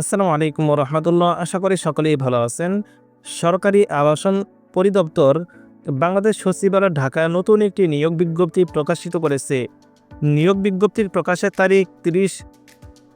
আসসালামু আলাইকুম রহমতুল্লাহ আশা করি সকলেই ভালো আছেন। সরকারি আবাসন পরিদপ্তর বাংলাদেশ সচিবালয় ঢাকায় নতুন একটি নিয়োগ বিজ্ঞপ্তি প্রকাশিত করেছে। নিয়োগ বিজ্ঞপ্তির প্রকাশের তারিখ তিরিশ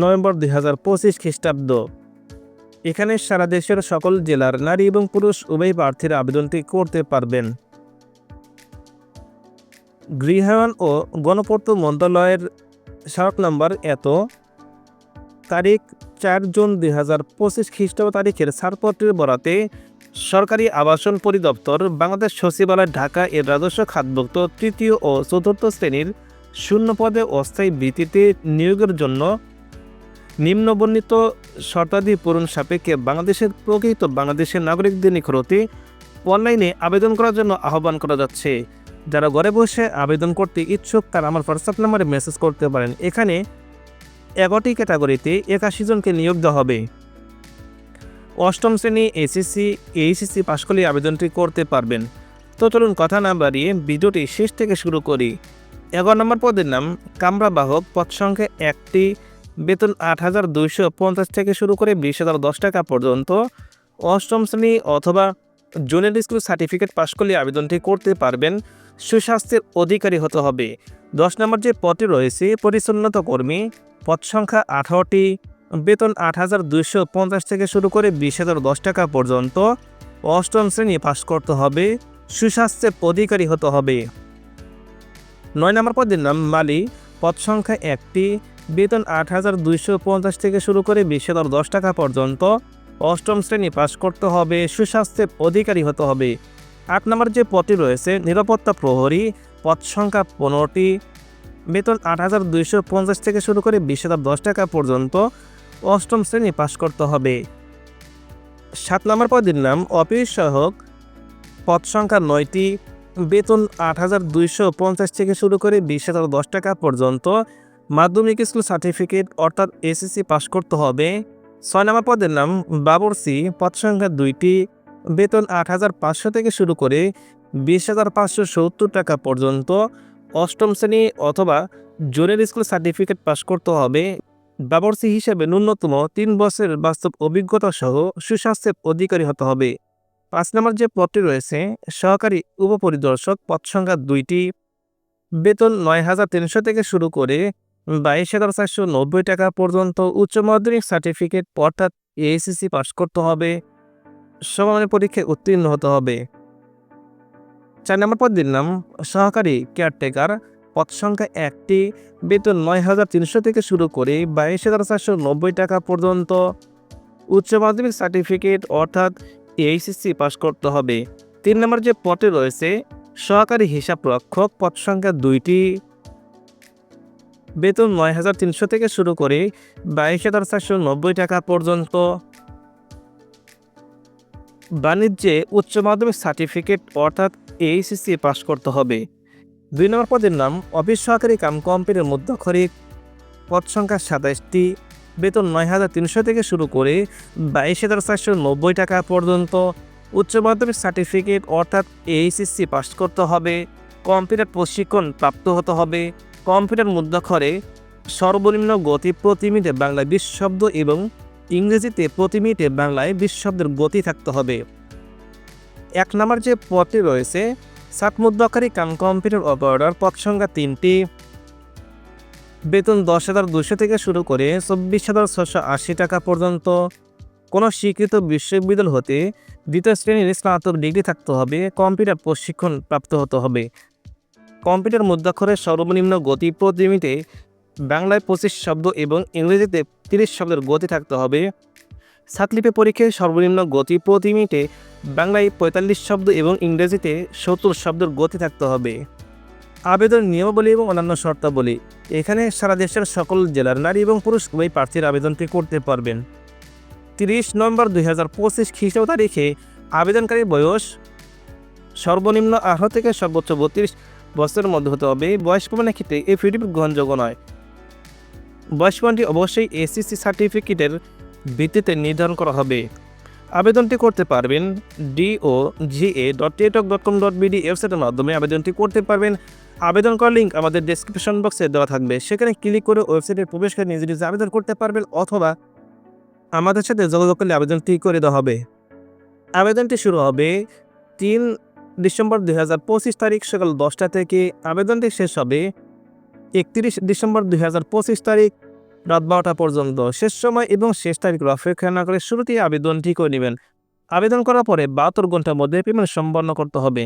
নভেম্বর দুই হাজার পঁচিশ খ্রিস্টাব্দ। এখানে সারা দেশের সকল জেলার নারী এবং পুরুষ উভয় প্রার্থীরা আবেদনটি করতে পারবেন। গৃহায়ন ও গণপূর্ত মন্ত্রণালয়ের সড়ক নম্বর এত। তারিখ চার জুন দুই হাজার পঁচিশ খ্রিস্টাব্দ তারিখের ছাড়পত্রের বরাতে সরকারি আবাসন পরিদপ্তর বাংলাদেশ সচিবালয় ঢাকা এর রাজস্ব খাতভুক্ত তৃতীয় ও চতুর্থ শ্রেণির শূন্য পদে অস্থায়ী ভিত্তিতে নিয়োগের জন্য নিম্নবর্ণিত শর্তাদি পূরণ সাপেক্ষে বাংলাদেশের প্রকৃত বাংলাদেশের নাগরিকদের নিকট অনলাইনে আবেদন করার জন্য আহ্বান করা যাচ্ছে। যারা ঘরে বসে আবেদন করতে ইচ্ছুক তারা আমার হোয়াটসঅ্যাপ নাম্বারে মেসেজ করতে পারেন। এখানে এগারোটি ক্যাটাগরিতে একাশি জনকে নিয়োগ দেওয়া হবে। অষ্টম শ্রেণি এসএসসি এইচএসসি পাশ করলে আবেদনটি করতে পারবেন। তো চলুন কথা না বাড়িয়ে ভিডিওটি শেষ থেকে শুরু করি। এগারো নম্বর পদের নাম কামরা বাহক পদ সংখ্যা একটি, বেতন আট হাজার দুইশো পঞ্চাশ থেকে শুরু করে বিশ হাজার দশ টাকা পর্যন্ত। অষ্টম শ্রেণি অথবা জুনিয়র স্কুল সার্টিফিকেট পাশ করলে আবেদনটি করতে পারবেন। সুস্বাস্থ্যের অধিকারী হতে হবে। দশ নম্বর যে পদটি রয়েছে, পরিচ্ছন্নত কর্মী, পদ সংখ্যা আঠারোটি। বেতন আট হাজার দুইশো পঞ্চাশ থেকে শুরু করে বিশ হাজার দশ টাকা পর্যন্ত। অষ্টম শ্রেণি পাশ করতে হবে সুস্বাস্থ্যের অধিকারী হতে হবে। নয় নম্বর পদের নাম মালি, পদ সংখ্যা একটি। বেতন আট হাজার দুইশো পঞ্চাশ থেকে শুরু করে বিশ হাজার দশ টাকা পর্যন্ত। অষ্টম শ্রেণি পাশ করতে হবে সুস্বাস্থ্যের অধিকারী হতে হবে। আট নম্বর যে পদটি রয়েছে, নিরাপত্তা প্রহরী পদ সংখ্যা পনেরোটি। বেতন আট হাজার দুইশো পঞ্চাশ থেকে শুরু করে বিশ হাজার দশ টাকা পর্যন্ত অষ্টম শ্রেণি পাশ করতে হবে। সাত নম্বর পদের নাম অফিস সহক পদ সংখ্যা নয়টি। বেতন আট হাজার দুইশো পঞ্চাশ থেকে শুরু করে বিশ হাজার দশ টাকা পর্যন্ত মাধ্যমিক স্কুল সার্টিফিকেট অর্থাৎ এসএসসি পাশ করতে হবে। ছয় নম্বর পদের নাম বাবরসি পদ সংখ্যা দুইটি। বেতন আট হাজার পাঁচশো থেকে শুরু করে বিশ হাজার পাঁচশো সত্তর টাকা পর্যন্ত অষ্টম শ্রেণি অথবা জুনিয়র স্কুল সার্টিফিকেট পাশ করতে হবে। বাবরসি হিসেবে ন্যূনতম তিন বছরের বাস্তব অভিজ্ঞতা সহ সুস্বাস্থ্যের অধিকারী হতে হবে। পাঁচ নম্বর যে পদটি রয়েছে, সহকারী উপপরিদর্শক পদ সংখ্যা দুইটি। বেতন নয় হাজার তিনশো থেকে শুরু করে বাইশ হাজার চারশো নব্বই টাকা পর্যন্ত উচ্চ মাধ্যমিক সার্টিফিকেট, অর্থাৎ এইচএসসি পাশ করতে হবে। সমানের পরীক্ষায় উত্তীর্ণ হতে হবে। চার নম্বর পদ দিলাম সহকারী কেয়ারটেকার পদ সংখ্যা একটি, বেতন নয় হাজার তিনশো থেকে শুরু করে বাইশ হাজার চারশো নব্বই টাকা পর্যন্ত। উচ্চ মাধ্যমিক সার্টিফিকেট অর্থাৎ এইচএসসি পাশ করতে হবে। তিন নম্বর যে পদে রয়েছে, সহকারী হিসাব রক্ষক, পদ সংখ্যা দুইটি, বেতন নয় হাজার তিনশো থেকে শুরু করে বাইশ হাজার চারশো নব্বই টাকা পর্যন্ত। বাণিজ্যে উচ্চ মাধ্যমিক সার্টিফিকেট অর্থাৎ এইচএসসি পাশ করতে হবে। দুই নম্বর পদের নাম অফিস সহকারী কাম কম্পিউটার মধ্যক্ষরিক পদ সংখ্যা সাতাশটি বেতন নয় হাজার তিনশো থেকে শুরু করে বাইশ হাজার চারশো নব্বই টাকা পর্যন্ত। উচ্চ মাধ্যমিক সার্টিফিকেট অর্থাৎ এইচএসসি পাশ করতে হবে। কম্পিউটার প্রশিক্ষণ প্রাপ্ত হতে হবে। কম্পিউটার মুদ্রাক্ষরে সর্বনিম্ন গতি প্রতি মিনিটে বাংলায় বিশ শব্দ এবং ইংরেজিতে প্রতি মিনিটে বাংলায় বিশ শব্দের গতি থাকতে হবে। এক নম্বর যে পদটি রয়েছে, সাত মুদ্রাকারী কাম কম্পিউটার অপারেটর পদ সংখ্যা তিনটি। বেতন দশ হাজার দুশো থেকে শুরু করে চব্বিশ হাজার ছশো আশি টাকা পর্যন্ত। কোনো স্বীকৃত বিশ্ববিদ্যালয় হতে দ্বিতীয় শ্রেণির স্নাতক ডিগ্রি থাকতে হবে, কম্পিউটার প্রশিক্ষণ প্রাপ্ত হতে হবে। কম্পিউটার মুদ্রাক্ষরের সর্বনিম্ন গতি প্রতি মিনিটে বাংলায় পঁচিশ শব্দ এবং ইংরেজিতে তিরিশ শব্দের গতি থাকতে হবে। সাতলিপি পরীক্ষায় সর্বনিম্ন গতি প্রতি মিনিটে বাংলায় পঁয়তাল্লিশ শব্দ এবং ইংরেজিতে সত্তর শব্দের গতি থাকতে হবে। আবেদন নিয়মাবলী এবং অন্যান্য শর্তাবলী। এখানে সারা দেশের সকল জেলার নারী এবং পুরুষ উভয় প্রার্থীর আবেদনটি করতে পারবেন। তিরিশ নভেম্বর দুই হাজার পঁচিশ খ্রিস্টাব্দ তারিখে আবেদনকারী বয়স সর্বনিম্ন আঠারো থেকে সর্বোচ্চ বত্রিশ বছরের মধ্যে হতে হবে। বয়স প্রমাণের ক্ষেত্রে এই ফিডিপিক গ্রহণযোগ্য নয়। বয়স প্রমাণটি অবশ্যই এসিসি সার্টিফিকেটের ভিত্তিতে নির্ধারণ করা হবে। আবেদনটি করতে পারবেন ডিও জিএ ডট টেটক ডট কম ডট বিডি ওয়েবসাইটের মাধ্যমে আবেদনটি করতে পারবেন। আবেদন করার লিঙ্ক আমাদের ডেসক্রিপশন বক্সে দেওয়া থাকবে। সেখানে ক্লিক করে ওয়েবসাইটে প্রবেশ করে নিজে নিজে আবেদন করতে পারবেন অথবা আমাদের সাথে যোগাযোগ করলে আবেদনটি করে দেওয়া হবে। আবেদনটি শুরু হবে তিন ডিসেম্বর দুই হাজার পঁচিশ তারিখ সকাল দশটা থেকে। আবেদনটি শেষ হবে একত্রিশ ডিসেম্বর দুই হাজার পঁচিশ তারিখ রাত বারোটা পর্যন্ত। শেষ সময় এবং শেষ তারিখ অপেক্ষা না করে শুরুতেই আবেদনটি করে নেবেন। আবেদন করার পরে বাহাত্তর ঘণ্টার মধ্যে পেমেন্ট সম্পন্ন করতে হবে।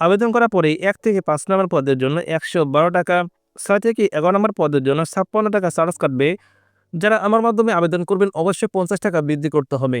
আবেদন করার পরে এক থেকে পাঁচ নম্বর পদের জন্য একশো বারো টাকা, ছয় থেকে এগারো নম্বর পদের জন্য ছাপ্পান্ন টাকা চার্জ কাটবে। যারা আমার মাধ্যমে আবেদন করবেন, অবশ্যই পঞ্চাশ টাকা বৃদ্ধি করতে হবে।